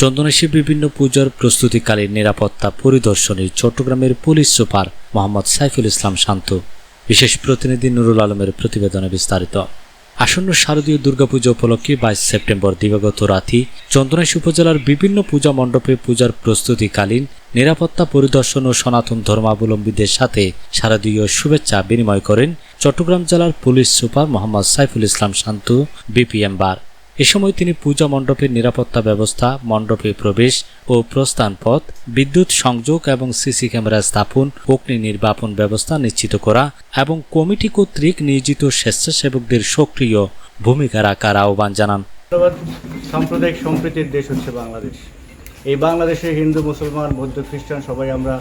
চন্দনেশী বিভিন্ন পূজার প্রস্তুতিকালীন নিরাপত্তা পরিদর্শনে চট্টগ্রামের পুলিশ সুপার মোহাম্মদ সাইফুল ইসলাম শান্ত। বিশেষ প্রতিনিধি নুরুল আলমের প্রতিবেদনে বিস্তারিত। আসন্ন শারদীয় দুর্গাপূজা উপলক্ষে বাইশ সেপ্টেম্বর দিবাগত রাতি চন্দনাইশ উপজেলার বিভিন্ন পূজা মণ্ডপে পূজার প্রস্তুতিকালীন নিরাপত্তা পরিদর্শন ও সনাতন ধর্মাবলম্বীদের সাথে শারদীয় শুভেচ্ছা বিনিময় করেন চট্টগ্রাম জেলার police super Mohammad Saiful Islam Shanto, BPM bar. এ সময় তিনি পূজা মণ্ডপের নিরাপত্তা ব্যবস্থা, মণ্ডপে প্রবেশ ও প্রস্থান পথ, বিদ্যুৎ সংযোগ এবং সিসি ক্যামেরা স্থাপন, অগ্নি নির্বাপন ব্যবস্থা নিশ্চিত করা এবং কমিটি কর্তৃক নিয়োজিত স্বেচ্ছাসেবকদের সক্রিয় ভূমিকা রাখার আহ্বান জানান। সাম্প্রদায়িক সম্প্রীতির দেশ হচ্ছে বাংলাদেশ। এই বাংলাদেশে হিন্দু, মুসলমান, বৌদ্ধ, খ্রিস্টান সবাই আমরা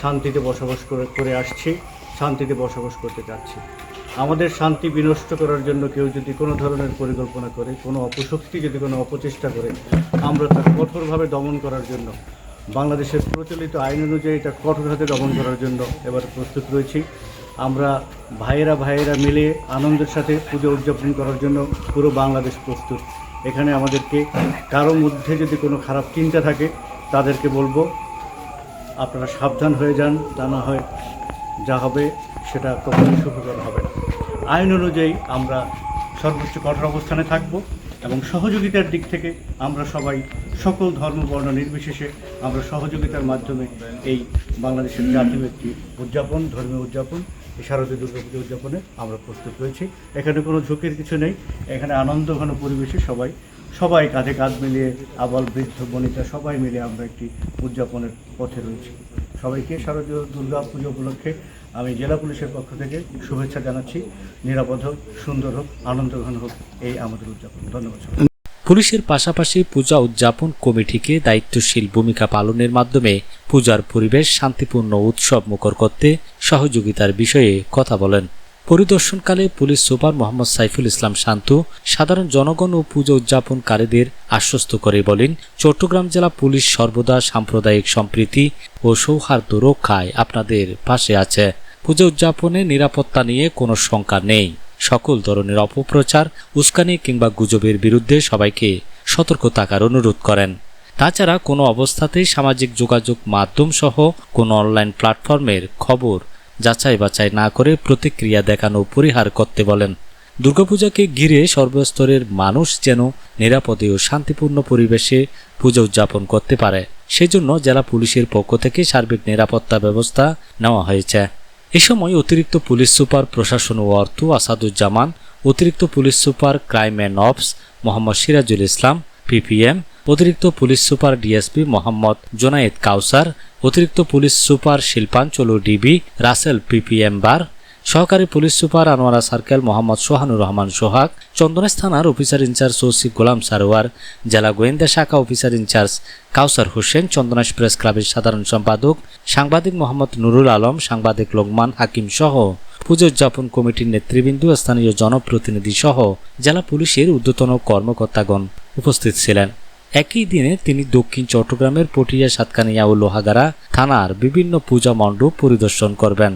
শান্তিতে বসবাস করে করে আসছি, শান্তিতে বসবাস করতে চাচ্ছি। আমাদের শান্তি বিনষ্ট করার জন্য কেউ যদি কোনো ধরনের পরিকল্পনা করে, কোনো অপশক্তি যদি কোনো অপচেষ্টা করে, আমরা তা কঠোরভাবে দমন করার জন্য, বাংলাদেশের প্রচলিত আইন অনুযায়ী এটা কঠোর হাতে দমন করার জন্য এবার প্রস্তুত রয়েছি। আমরা ভাইয়েরা ভাইয়েরা মিলে আনন্দের সাথে পুজো উদযাপন করার জন্য পুরো বাংলাদেশ প্রস্তুত। এখানে আমাদেরকে কারও মধ্যে যদি কোনো খারাপ চিন্তা থাকে, তাদেরকে বলব, আপনারা সাবধান হয়ে যান, তা না হয় যা হবে সেটা কখনোই সুখকর হবে। না আইন অনুযায়ী আমরা সর্বোচ্চ কঠোর অবস্থানে থাকব এবং সহযোগিতার দিক থেকে আমরা সবাই সকল ধর্ম, বর্ণ নির্বিশেষে আমরা সহযোগিতার মাধ্যমে এই বাংলাদেশের জাতীয় একটি উদযাপন, ধর্মীয় উদযাপন, এই শারদীয় দুর্গাপুজো উদযাপনে আমরা প্রস্তুত রয়েছি। এখানে কোনো ঝুঁকির কিছু নেই। এখানে আনন্দ ঘন পরিবেশে সবাই সবাই কাঁধে কাঁধ মিলিয়ে আবাল, বৃদ্ধ, বনিতা সবাই মিলে আমরা একটি উদযাপনের পথে রয়েছি। সবাইকে শারদীয় দুর্গা পুজো উপলক্ষে আমি জেলা পুলিশের পক্ষ থেকে শুভেচ্ছা জানাচ্ছি। নিরাপদ হোক, সুন্দর হোক, আনন্দঘন হোক, এই আমাদের উদযাপন। ধন্যবাদ পুলিশের পাশাপাশি পূজা উদযাপন কমিটিকে দায়িত্বশীল ভূমিকা পালনের মাধ্যমে পূজার পরিবেশ শান্তিপূর্ণ উৎসব মুখর করতে সহযোগিতার বিষয়ে কথা বলেন। পরিদর্শনকালে পুলিশ সুপার মোহাম্মদ সাইফুল ইসলাম শান্তু সাধারণ জনগণ ও পুজো উদযাপনকারীদের আশ্বস্ত করে বলেন, চট্টগ্রাম জেলা পুলিশ সর্বদা সাম্প্রদায়িক সম্প্রীতি ও সৌহার্দ্য রক্ষায় আপনাদের পাশে আছে। পুজো উদযাপনে নিরাপত্তা নিয়ে কোনো শঙ্কা নেই। সকল ধরনের অপপ্রচার, উস্কানি কিংবা গুজবের বিরুদ্ধে সবাইকে সতর্ক থাকার অনুরোধ করেন। তাছাড়া কোনো অবস্থাতেই সামাজিক যোগাযোগ মাধ্যম সহ কোনো অনলাইন প্ল্যাটফর্মের খবর যাচাই বাছাই না করে প্রতিক্রিয়া দেখানো পরিহার করতে বলেন। দুর্গাপূজাকে ঘিরে সর্বস্তরের মানুষ যেন নিরাপদে ও শান্তিপূর্ণ পরিবেশে পুজো উদযাপন করতে পারে। সেজন্য জেলা পুলিশের পক্ষ থেকে সার্বিক নিরাপত্তা ব্যবস্থা নেওয়া হয়েছে। এ সময় অতিরিক্ত পুলিশ সুপার প্রশাসন ও অর্থ আসাদুজ্জামান, অতিরিক্ত police super crime and ops Mohammad Sirajul Islam, PPM, অতিরিক্ত police super DSP Mohammad Junayed Kawsar অতিরিক্ত পুলিশ সুপার শিল্পাঞ্চল ও ডিবি রাসেল পিপিএম বার, সহকারী police super Anwara circle Mohammad Sohanur Rahman Sohag, Chandanaish থানার officer in charge OC Golam Sarwar, জেলা গোয়েন্দা শাখা officer in charge Kawsar Hossain, Chandanaish press ক্লাবের সাধারণ সম্পাদক সাংবাদিক মোহাম্মদ নুরুল আলম, সাংবাদিক লোকমান হাকিম সহ পুজো উদযাপন কমিটির নেতৃবৃন্দ স্থানীয় জনপ্রতিনিধি সহ জেলা পুলিশের ঊর্ধ্বতন কর্মকর্তাগণ উপস্থিত ছিলেন। একই দিনে তিনি দক্ষিণ চট্টগ্রামের পটিয়া সাতকানিয়া ও লোহাগাড়া থানার বিভিন্ন পূজা মণ্ডপ পরিদর্শন করবেন।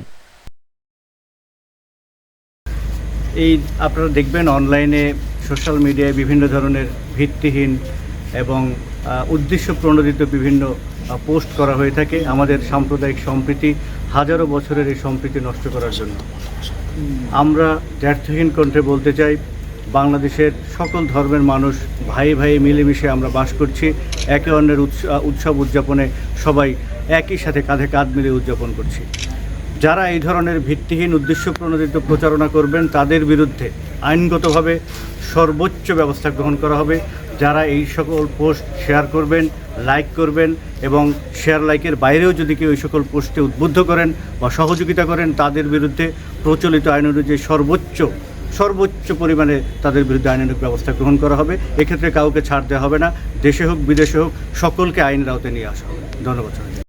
এই আপনারা দেখবেন অনলাইনে সোশ্যাল মিডিয়ায় বিভিন্ন ধরনের ভিত্তিহীন এবং উদ্দেশ্য প্রণোদিত বিভিন্ন পোস্ট করা হয়ে থাকে আমাদের সাম্প্রদায়িক সম্প্রীতি, হাজারো বছরের এই সম্প্রীতি নষ্ট করার জন্য। আমরা দ্ব্যর্থহীন কণ্ঠে বলতে চাই বাংলাদেশের সকল ধর্মের মানুষ ভাই ভাই মিলেমিশে আমরা বাস করছি। একে অন্যের উৎসব উদযাপনে সবাই একই সাথে কাঁধে কাঁধ মিলে উদযাপন করছি। যারা এই ধরনের ভিত্তিহীন উদ্দেশ্য প্রণোদিত প্রচারণা করবেন, তাদের বিরুদ্ধে আইনগতভাবে সর্বোচ্চ ব্যবস্থা গ্রহণ করা হবে। যারা এই সকল পোস্ট শেয়ার করবেন, লাইক করবেন এবং শেয়ার লাইকের বাইরেও যদি কেউ এই সকল পোস্টে উদ্বুদ্ধ করেন বা সহযোগিতা করেন, তাদের বিরুদ্ধে প্রচলিত আইন অনুযায়ী সর্বোচ্চ সর্বোচ্চ পরিমাণে তাদের বিরুদ্ধে আইনানুক ব্যবস্থা গ্রহণ করা হবে। এক্ষেত্রে কাউকে ছাড় দেওয়া হবে না। দেশে হোক, বিদেশে হোক, সকলকে আইনের আওতায় নিয়ে আসা হবে। ধন্যবাদ।